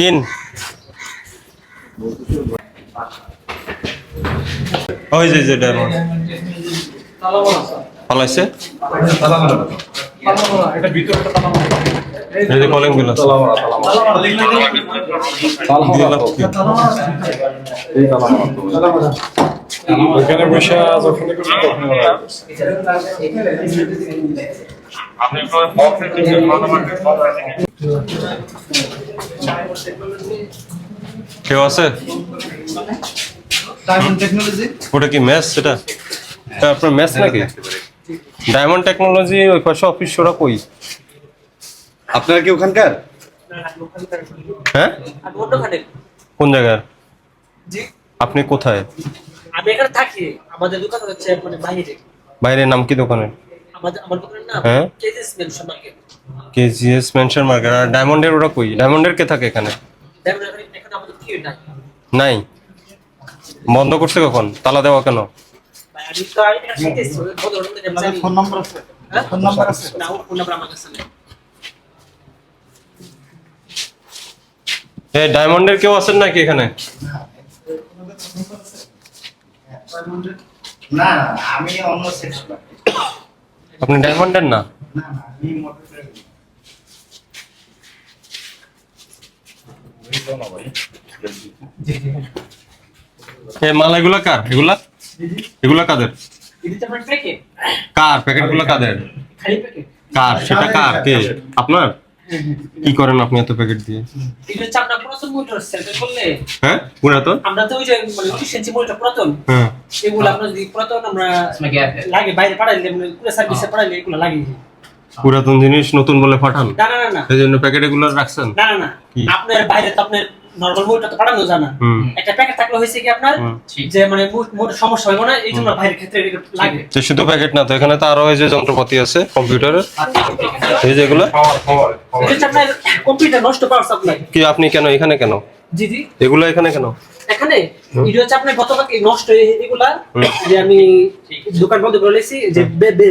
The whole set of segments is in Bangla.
কিন ওই যে যে ডায়মন্ড পালাইছে? এই যে কলিং বিল আছে। দিয়ে লাভ কি? ওইখানে বসে যখন করছি তখন ওরা কেউ আছে? ডায়মন্ড টেকনোলজি ওটা কি ম্যাচ সেটা? আপনার ম্যাচ নাকি? ডায়মন্ড টেকনোলজি ওই পাশে অফিস ওরা কই? আপনারা কি ওখানকার? হ্যাঁ? কোন জায়গার? আপনি কোথায়? আমি এখানে থাকি। আমাদের দোকান হচ্ছে মানে বাইরে। বাইরের নাম কি দোকানের? হ্যাঁ। KGs mansion market. KGS mansion market. আর ডায়মন্ডের ওরা কই? ডায়মন্ডের কে থাকে এখানে? নাই। নাই? বন্ধ করছে কখন? তালা দেওয়া কেন? ফোন নাম্বার আছে। হ্যাঁ? ফোন নাম্বার আছে। না ফোন নাম্বার আমার কাছে নেই। এই ডায়মন্ডের কেউ আছেন নাকি এখানে? না না আমি অন্য সেকশন আপনি ডায়মন্ডের না? মাল এগুলা কার? এগুলা? এগুলা কাদের? কার? প্যাকেটগুলা কাদের কার? সেটা কার? কে? আপনার? কি করেন আপনি এত প্যাকেট দিয়ে? এটা হচ্ছে আপনার পুরাতন মোটর সেলফে করলে হ্যাঁ? পুরাতন? আমরা তো ওই যে মানে ইঞ্চি মোটর পুরাতন। হ্যাঁ। এগুলো আপনার যদি পুরাতন আমরা লাগে বাইরে পাঠাইলে মানে পুরো সার্ভিসে পাঠাইলে এগুলো লাগে। পুরাতন জিনিস নতুন বলে পাঠান? না না না না। এই জন্য প্যাকেট এগুলো রাখছেন? না না না। আপনার বাইরে তো আপনার নরমাল তো পাঠানো হুম। একটা প্যাকেট থাকলে হয়েছে কি আপনার? যে মানে সমস্যা হবে না এই জন্য বাইরের ক্ষেত্রে লাগে। তো শুধু প্যাকেট না তো এখানে তো আরও যে যন্ত্রপাতি আছে কম্পিউটারের এই যেগুলো আপনার কম্পিউটার নষ্ট পাওয়ার সাপ্লাই কি আপনি কেন এখানে কেন? জি জি। এগুলো এখানে কেন? এখানে? এটা হচ্ছে আপনার গতকালকে নষ্ট হয়ে এগুলা? যে আমি দোকান বন্ধ করে লেছি যে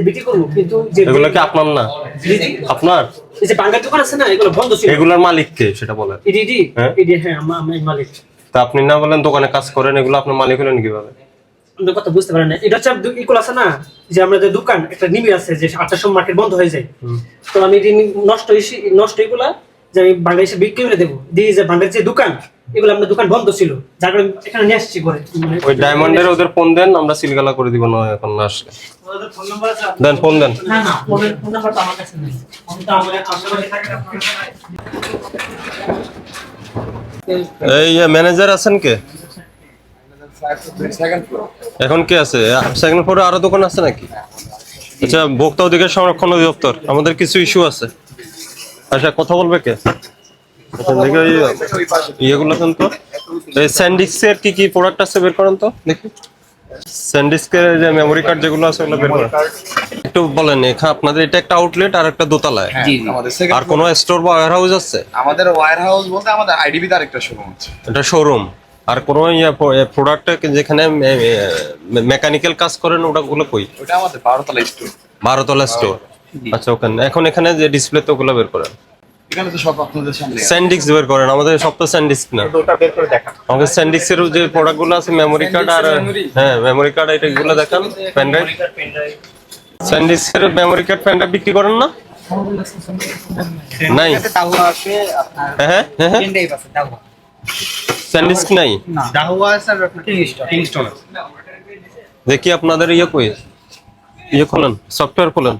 বিক্রি করব কিন্তু যে এগুলো কি আপনার না? জি জি। আপনার? এই যে বাঙ্গার দোকান আছে না এগুলো বন্ধ ছিল। এগুলোর মালিক কে সেটা বলেন। ইডি ইডি হ্যাঁ? ইডি হ্যাঁ আমা- আমি মালিক। তা আপনি না বলেন দোকানে কাজ করেন এগুলো আপনার মালিক হলেন কীভাবে? কথা বুঝতে পারেন না। এটা হচ্ছে ইকুল আছে না যে আমাদের দোকান একটা নিবি আছে যে আটটার সময় মার্কেট বন্ধ হয়ে যায়। তো আমি নষ্ট নষ্ট এগুলা যে আমি বাংলাদেশে বিক্রি করে দেবো। দিয়ে যে বাংলাদেশের যে দোকান এগুলো আমাদের দোকান বন্ধ ছিল। যার কারণে এখানে নিয়ে আসছি করে মানে ওই ডায়মন্ডের ওদের ফোন দেন আমরা সিলগালা করে দিব না এখন না আসলে। ফোন নাম্বার আছে দেন ফোন দেন। না না ফোনের ফোন নাম্বার তো আমার কাছে নেই। ফোনটা আমাদের কাস্টমারে থাকে এই ম্যানেজার আছেন কে? এখন কে আছে? সেকেন্ড ফ্লোরে আরও দোকান আছে নাকি? আচ্ছা ভোক্তা অধিকার সংরক্ষণ অধিদপ্তর আমাদের কিছু ইস্যু আছে। আচ্ছা কথা বলবে কে? আচ্ছা, দেখি ওই ইয়েগুলো দেন তো। এই স্যান্ডিক্সের কি কি প্রোডাক্ট আছে বের করেন তো? দেখি। স্যান্ডিস্কের যে মেমোরি কার্ড যেগুলো আছে ওগুলো বের করেন। একটু বলেন এখানে আপনাদের এটা একটা আউটলেট আর একটা দোতলায়? আমাদের আর কোনো স্টোর বা ওয়্যার হাউস আছে? আমাদের ওয়্যার হাউস বলতে আমাদের আইডিবি তার একটা শোরুম আছে। এটা শোরুম আর কোনো প্রোডাক্ট যেখানে মেকানিক্যাল কাজ করেন ওটাগুলো কই? ওটা আমাদের বারোতলা স্টোর বারোতলা স্টোর আচ্ছা ওখানে। এখন এখানে যে ডিসপ্লে তো ওগুলো বের করেন। এখানে তো সব আপনাদের সামনে স্যান্ডিক্স বের করেন আমাদের সব তো স্যান্ডিক্স না। ওটা বের করে দেখা আমাদের যে প্রোডাক্টগুলো আছে মেমোরি কার্ড আর হ্যাঁ মেমোরি কার্ড এটা এগুলো দেখান পেন ড্রাইভ স্যান্ডিক্সের মেমোরি কার্ড পেন ড্রাইভ বিক্রি করেন না? নাই। দাহুয়া আছে আপনার হ্যাঁ হ্যাঁ হ্যাঁ আছে স্যান্ডিক্স নাই? না দাহুয়া আছে আর কিংস্টন কিংস্টন দেখি আপনাদের ইয়ে কই। ইয়ে খোলেন সফটওয়্যার খোলেন।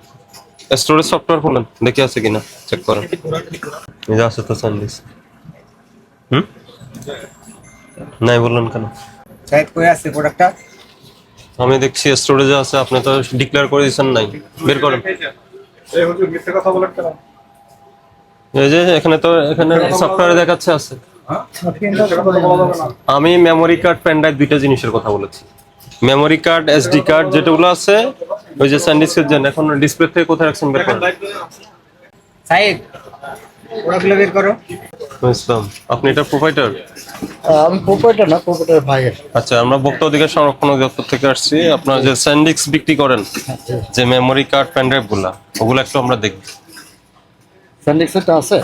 স্টোরেজ সফটওয়্যার খোলেন? দেখি আছে কিনা? চেক করেন। যে আছে তো স্যান্ডিক্স হুম? নাই বললেন কেন? সাইড কই আছে প্রোডাক্টটা আমি দেখছি স্টোরেজে আছে আপনি তো ডিক্লেয়ার করে দিয়েছেন নাই। বের করেন। এই হুজুর মিথ্যে কথা বলেন কেন এই যে এখানে তো এখানে সফটওয়্যারে দেখাচ্ছে আছে। আমি মেমোরি কার্ড পেন ড্রাইভ দুইটা জিনিসের কথা বলেছি। মেমোরি কার্ড এসডি কার্ড যেটাগুলো আছে ওই যে স্যান্ডিক্সের জন্য এখন ডিসপ্লে থেকে কোথায় রাখছেন বের করেন? সাইড প্রোডাক্টগুলো বের করো। ইসলাম আপনি এটা প্রোভাইডার আমি প্রোপাইটার না প্রোপাইটার ভাইয়ের। আচ্ছা আমরা ভোক্তা অধিকার সংরক্ষণ অধিদপ্তর থেকে আসছি। আপনার যে স্যান্ডিক্স বিক্রি করেন যে মেমোরি কার্ড পেন ড্রাইভগুলা ওগুলো একটু আমরা দেখব। স্যান্ডিক্সেরটা আছে।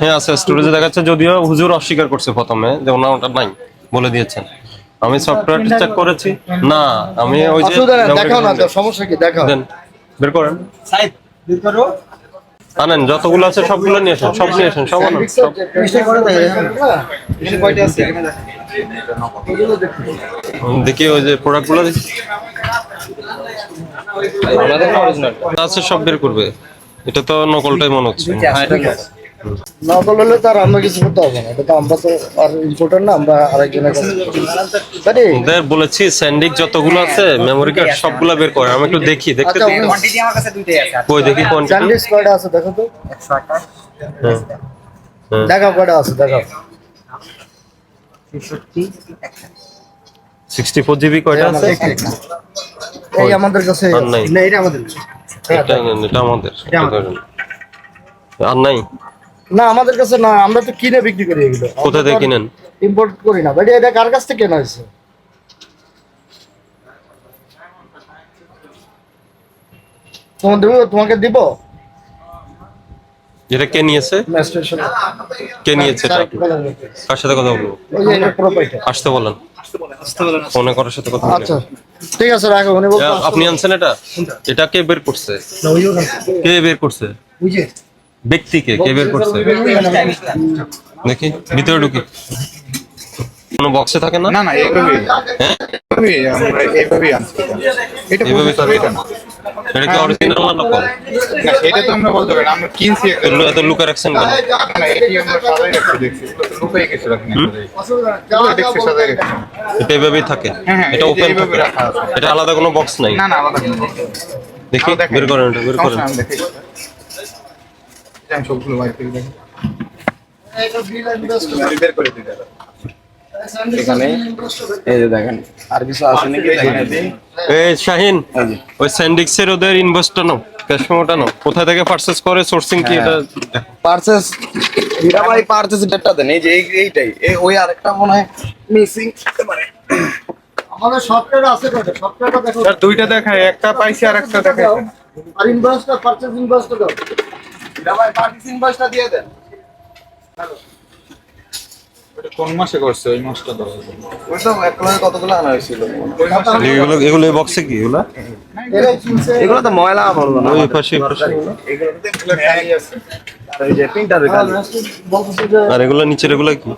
হ্যাঁ আছে স্টোরেজে দেখাচ্ছে যদিও হুজুর অস্বীকার করছে প্রথমে যে ওনার ওটা নাই বলে দিয়েছেন। আমি সফটওয়্যার চেক করেছি। না আমি ওই যে memory দেখাও না সমস্যা কি? দেখাও। দেন বের করেন। সাইদ বের করো। আনেন যতগুলো আছে সবগুলো নিয়ে আসেন সব নিয়ে আসেন সব আনেন সব। চেষ্টা করে দেখেন হ্যাঁ, এখানে কয়টা আছে এখানে দেখো। ওই যে প্রোডাক্টগুলো আছে সব বের করবে। এটা তো নকলটাই মনে হচ্ছে। হ্যাঁ। নকল হলে তো আর আমরা কিছু করতে হবে না। এটা তো আমরা তো আর ইম্পোর্টার না আমরা আরেকজনের কাছে। ওদের বলেছি স্যান্ডিক যতগুলো আছে মেমোরি কার্ড সবগুলো বের করে। আমি একটু দেখি দেখতে আচ্ছা, দিই। কোয়ান্টিটি আমার কাছে দুইটাই আছে কই দেখি কোনটা স্যান্ডউইচ কয়টা আছে দেখো তো? একশো আঠাশ। হ্যাঁ। দেখাও কয়টা আছে দেখাও। ছেষট্টি একশো। সিক্সটি ফোর জিবি কয়টা আছে? এই আমাদের কাছে না এটা আমাদের এটা এটা আমাদের। আর নাই না আমাদের কাছে না আমরা তো কিনে বিক্রি করি এগুলো। কোথা থেকে কিনেন? ইম্পোর্ট করি না। বাট এটা কার কাছ থেকে কেনা হয়েছে? তোমার দেবো তোমাকে দিব? এটা কে নিয়েছে? কে নিয়েছে কার সাথে কথা বলব? আসতে বলেন। ফোনে করার সাথে কথা আচ্ছা ঠিক আছে রাখো উনি আপনি আনছেন এটা? এটা কে বের করছে? কে বের করছে? বুঝে ব্যক্তিকে কে বের করছে? দেখি ভিতরে ঢুকি। কোনো বক্সে থাকে না? না না এইভাবেই হ্যাঁ? এইভাবেই আনছি। এটা এইভাবে এটা কি অরিজিনাল না নকল না, এটা তো আমরা বলতে পারি আমরা কিনছি এত- এত লুকা রাখছেন কেন? না, এটি আমরা সাজাই রাখছি দেখছি। লুকাই গেছে রাখেন দেখছি সাজাই রাখছি। এটা এভাবেই থাকে? হ্যাঁ, হ্যাঁ, এটা ওপেন। এটা আলাদা কোনো বক্স নাই? না না আলাদা কোনো বস্তু। দেখি বের করেন এটা বের করেন। আমি দেখাই। এটা আমি সবগুলো বাইর করে দেখি। আমি বের করে দিই দাদা। এখানে এই যে দেখেন আর কিছু আছে নাকি? এই শাহিন ওই স্যান্ডিক্সের ওদের ইনভয়েসটা নাও ক্যাশ নাও। কোথা থেকে পারচেজ করে সোর্সিং কি এটা? দেখো। হীরা ভাই পার্সেস ডেটটা দেন। এই যে এইটাই। এই ওই আরেকটা মনে হয় মিসিং মানে আমাদের সফটওয়্যার আছে কয়টা সফটওয়্যারটা দেখো। স্যার দুইটা দেখায় একটা পাইছি আর একটা আর পারচেজ দাও। হীরা ভাই পার্টিস ইনভয়েসটা দিয়ে দেন। কোন মাসে করছে? ওই মাসটা দাও ওই তো এক কতগুলো আনা হয়েছিল? এগুলো এগুলো বক্সে কি? এগুলো? এগুলো তো ময়লা বলব না ওই পাশে এগুলো তো খালি আছে। আর এগুলো নিচের কি?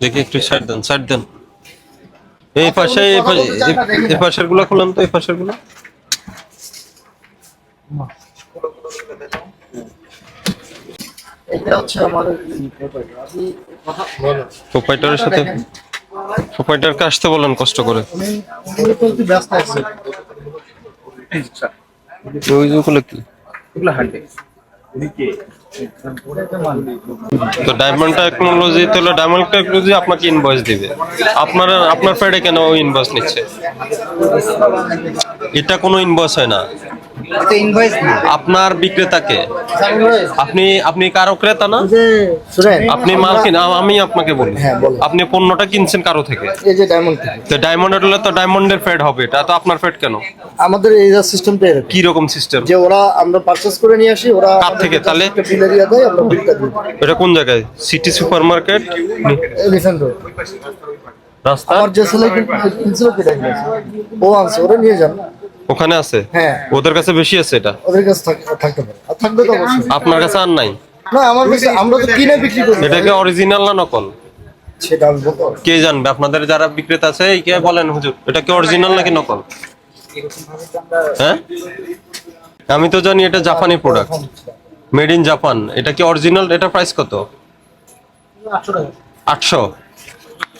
দেখি একটু সাইড দেন সাইড দেন। এই পাশে এই পাশে এই- পাশেরগুলো খুললাম তো এই পাশেরগুলো এটা হচ্ছে আমাদের প্রোপাইটারের সাথে প্রোপাইটারকে আসতে বলেন কষ্ট করে। ব্যস্ত আছে কি? এগুলো হান্ডে তো ডায়মন্ড টেকনোলজি তাহলে ডায়মন্ড টেকনোলজি আপনাকে ইনভয়েস দিবে। আপনার আপনার ফ্যাডে কেন ইনভয়েস নিচ্ছে? এটা কোনো ইনভয়েস হয় না। আপনার বিক্রেতাকে? আপনি আপনি কারও ক্রেতা না? আপনি মাল কিন আমি আপনাকে বলি। হ্যাঁ, আপনি পণ্যটা কিনছেন কারও থেকে? ডায়মন্ড হলে তো ডায়মন্ডের ফেড হবে। এটা তো আপনার ফেড কেন? আমাদের এই সিস্টেমটা এরকম। কি রকম সিস্টেম যে ওরা আমরা পারচেজ করে নিয়ে আসি ওরা কার থেকে? তাহলে? এটা কোন জায়গায়? সিটি সুপার মার্কেট রাস্তা? আমার যে ছেলে কিনছিল ও আনছে ওরা নিয়ে যান। ওখানে আছে? হ্যাঁ। ওদের কাছে বেশি আছে এটা? ওদের কাছে থাকতে পারে। আর থাকবে তো অবশ্যই। আপনার কাছে আর নাই? না আমার কাছে আমরা তো কিনে বিক্রি করি। এটা কি অরিজিনাল না নকল? সেটা আমি বলতে কে জানবে? আপনাদের যারা বিক্রেতা আছে এই কে বলেন হুজুর? এটা কি অরিজিনাল নাকি নকল? হ্যাঁ? আমি তো জানি এটা জাপানি প্রোডাক্ট মেড ইন জাপান এটা কি অরিজিনাল এটা প্রাইস কত? আটশো।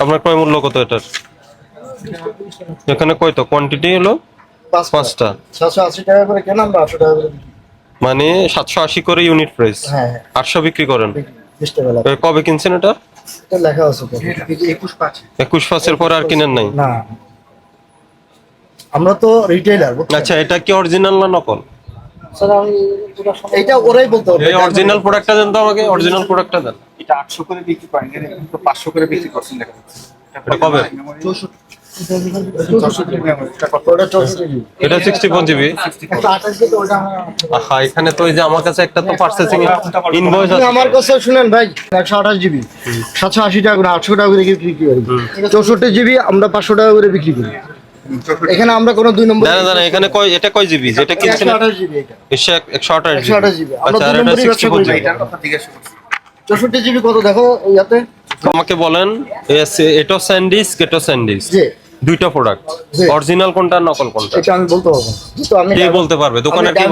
আপনার ক্রয় মূল্য কত এটার? এখানে কয়তো কোয়ান্টিটি হলো? পাঁচটা। সাতশো আশি টাকা করে কেন আমরা আটশো টাকা করে মানে সাতশো আশি করে ইউনিট প্রাইস হ্যাঁ হ্যাঁ। আটশো বিক্রি করেন? কবে কিনছেন এটা? লেখা আছে একুশ পাঁচ। একুশ পাঁচের পরে আর কিনেন নাই? না। আমরা তো রিটেইলার আচ্ছা এটা কি অরিজিনাল না নকল? এটা ওরাই বলতে হবে এই অরিজিনাল প্রোডাক্টটা দেন তো আমাকে অরিজিনাল প্রোডাক্টটা দেন। এটা 800 করে বিক্রি করেন এখানে 500 করে বিক্রি করছেন দেখা যাচ্ছে। এটা কবে? এটা সিক্সটি ফোর জিবি একটা আঠাশ জিবি ওটা আমার- হ্যাঁ এখানে তো ওই যে আমার কাছে একটা তো পার্সেসিং ইনভয়েস আছে। আমার কাছে শুনেন ভাই একশো আঠাশ জিবি সাতশো আশি টাকা করে আটশো টাকা করে বিক্রি করি? চৌষট্টি জিবি আমরা পাঁচশো টাকা করে বিক্রি করি। এখানে আমরা কোনো দুই নম্বর এখানে কয় এটা কয় জিবি যেটা কিনছেন একশো আঠাশ জিবি এটা জিবি আমরা দুই নম্বরই ব্যবসা করি। এটার কথা জিজ্ঞাসা করছি চৌষট্টি জিবি কত দেখো ইয়াতে? আমাকে বলেন এটো স্যান্ডিস কেটো স্যান্ডিস। যে দুইটা প্রোডাক্ট অরিজিনাল কোনটা নকল কোনটা? এটা আমি বলতে পারব কিন্তু আমি কে বলতে পারবে? দোকানের কি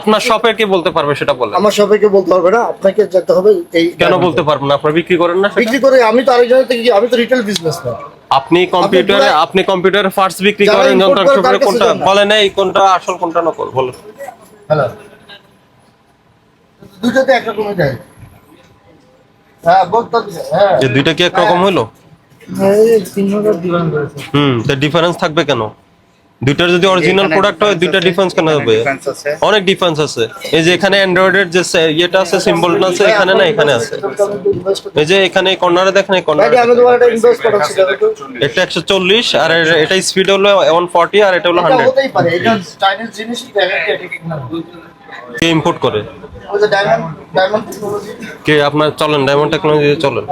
আপনার শপে কি বলতে পারবে সেটা বলেন। আমার সবাইকে বলতে পারবে না আপনাকে যেতে হবে এই কেন বলতে পারবেন না? আপনারা বিক্রি করেন না বিক্রি করে আমি তো আরেকজনের থেকে আমি তো রিটেল বিজনেস না আপনি কম্পিউটারে আপনি কম্পিউটারে পার্টস বিক্রি করেন যন্ত্র কাছে কোনটা। বলেন এই কোনটা আসল কোনটা নকল? বলেন হ্যালো। দুটোতে একরকমই যায়। হ্যাঁ বলতে হ্যাঁ। যে দুইটা কি একরকম হলো হুম তো ডিফারেন্স থাকবে কেন? দুইটার যদি অরিজিনাল প্রোডাক্ট হয় দুইটা ডিফারেন্স কেন হবে? অনেক ডিফারেন্স আছে। এই যে এখানে অ্যান্ড্রয়েডের যে ইয়েটা আছে সিম্বলটা আছে এখানে না এখানে আছে। এই যে এখানে কর্নারে দেখেন এই কর্নারে। এটা একশো চল্লিশ আর এটা স্পিড হলো ওয়ান ফর্টি আর এটা হলো হান্ড্রেড কে ইম্পোর্ট করে? কে আপনার চলেন ডায়মন্ড টেকনোলজি চলেন।